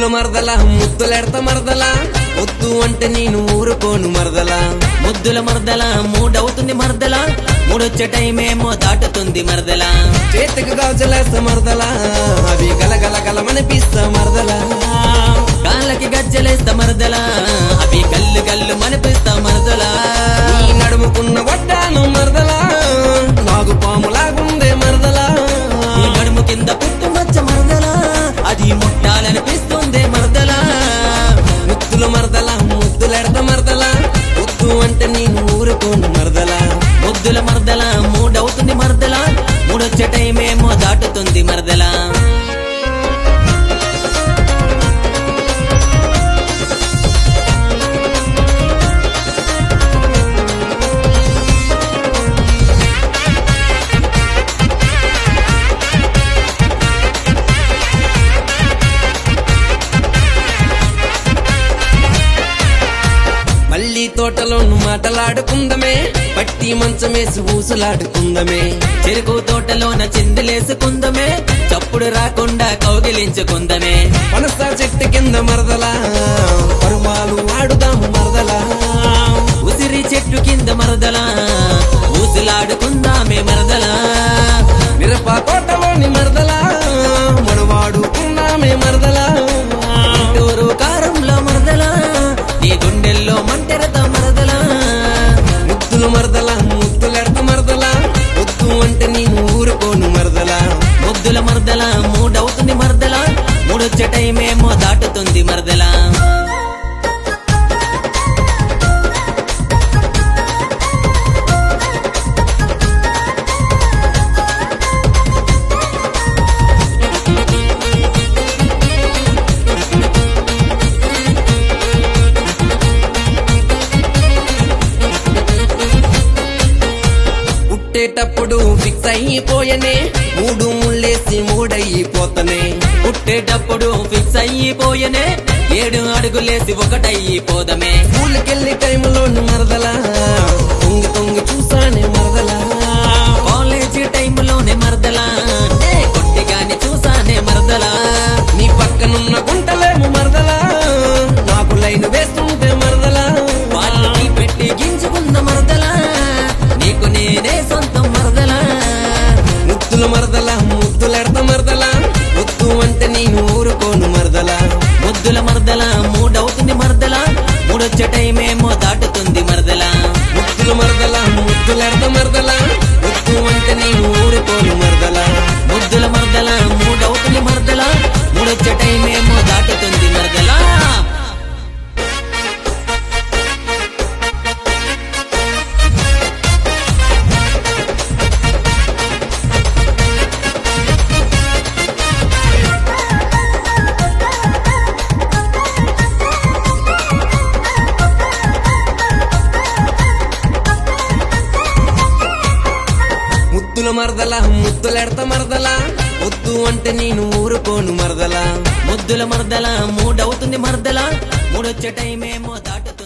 ముద్దుల మరదల ముద్దులెడత మరదల. వద్దు అంటే నేను ఊరుకోను మరదల. ముద్దుల మరదల మూడవుతుంది మరదల. మూడొచ్చే టైమేమో దాటుతుంది మరదల. చేతికి గాజులేస్త మరదల. అవి గలగల గలమనిపిస్తా మరదల. కాళ్ళకి గజ్జలేస్తా మరదల. అవి కళ్ళు కళ్ళు మనిపిస్తా మరదల. నడుముకున్న వడ్డాను మరదల. నాగు పాములాగుందే మరదల. నడుము కింద పుట్టుమచ్చ మరదల. అది ముట్టాలనిపిస్తా ముద్దుల మరదల మూడవుతుంది మరదల. మూడొచ్చే టైమేమో దాటుతుంది మరదలా. తోటలోను మాటలాడుకుందమే. పట్టి మంచమేసి ఊసులాడుకుందమే. చెరుకు తోటలోన చిందులేసుకుందమే. చప్పుడు రాకుండా కౌగిలించుకుందమే. పనస చెట్టు కింద మరదలా పరుమాలు ఆడుదాము మరదలా. ఉసిరి చెట్టు కింద మరదలా ఊసులాడుకుందామే మరదలా. మిరప తోటలోని మరదలా మనవాడుకుందామే మరదలా. వద్దు నేను ఊరుకోను మరదల. ముద్దుల మరదల మూడవుతుంది మరదల. మూడొచ్చే టైమేమో దాటుతుంది మరదలా. పుట్టేటప్పుడు ఫిక్స్ అయిపోయనే. మూడు ముళ్ళేసి మూడయిపోతనే పుట్టేటప్పుడు ఫిక్స్ అయిపోయనే. ఏడు అడుగులేసి ఒకటైపోదమే. స్కూల్కెళ్ళి టైంలోను మరదల దాటుతుంది మరదల. ముద్దుల మరదల అర్థ మరదల ముద్దుల మరదల ముద్దులెడత మరదల. వద్దు అంటే నేను ఊరుకోను మరదల. ముద్దుల మరదల మూడవుతుంది మరదల. మూడొచ్చే టైమేమో దాటు